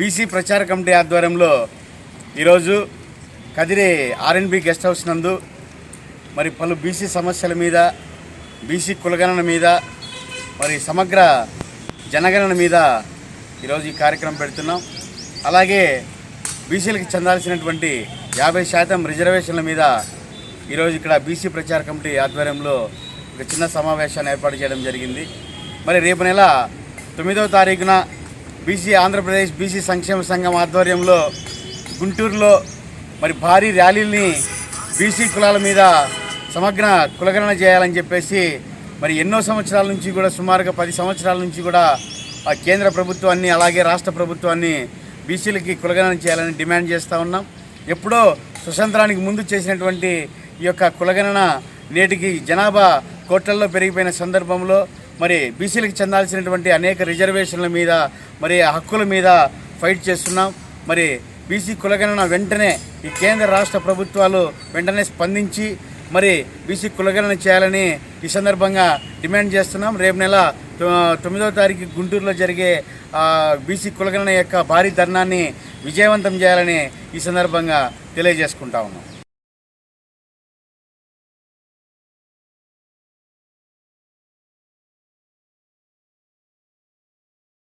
BC ప్రచార committee ఆధ్వర్యంలో ఈరోజు కదిరి ఆర్ఎన్బి గెస్ట్ హౌస్ నందు మరి పలు బీసీ సమస్యల మీద బీసీ కులగణన మీద మరి సమగ్ర జనగణన మీద ఈరోజు ఈ కార్యక్రమం పెడుతున్నాం. అలాగే బీసీలకు చెందాల్సినటువంటి యాభై శాతం రిజర్వేషన్ల మీద ఈరోజు ఇక్కడ బీసీ ప్రచార కమిటీ ఆధ్వర్యంలో ఒక చిన్న సమావేశాన్ని ఏర్పాటు చేయడం జరిగింది. మరి రేపు నెల తొమ్మిదవ తారీఖున బీసీ ఆంధ్రప్రదేశ్ బీసీ సంక్షేమ సంఘం ఆధ్వర్యంలో గుంటూరులో మరి భారీ ర్యాలీని బీసీ కులాల మీద సమగ్ర కులగణన చేయాలని చెప్పేసి మరి ఎన్నో సంవత్సరాల నుంచి కూడా సుమారుగా పది సంవత్సరాల నుంచి కూడా ఆ కేంద్ర ప్రభుత్వాన్ని అలాగే రాష్ట్ర ప్రభుత్వాన్ని బీసీలకి కులగణన చేయాలని డిమాండ్ చేస్తూ ఉన్నాం. ఎప్పుడో స్వతంత్రానికి ముందు చేసినటువంటి ఈ యొక్క కులగణన నేటికి జనాభా కోట్లల్లో పెరిగిపోయిన సందర్భంలో మరి బీసీలకు చెందాల్సినటువంటి అనేక రిజర్వేషన్ల మీద మరి ఆ హక్కుల మీద ఫైట్ చేస్తున్నాం. మరి బీసీ కులగణన వెంటనే ఈ కేంద్ర రాష్ట్ర ప్రభుత్వాలు వెంటనే స్పందించి మరి బీసీ కులగణన చేయాలని ఈ సందర్భంగా డిమాండ్ చేస్తున్నాం. రేపు నెల తొ- తొమ్మిదవ తారీఖు గుంటూరులో జరిగే బీసీ కులగణన యొక్క భారీ ధర్నాన్ని విజయవంతం చేయాలని ఈ సందర్భంగా తెలియజేసుకుంటా ఉన్నాం.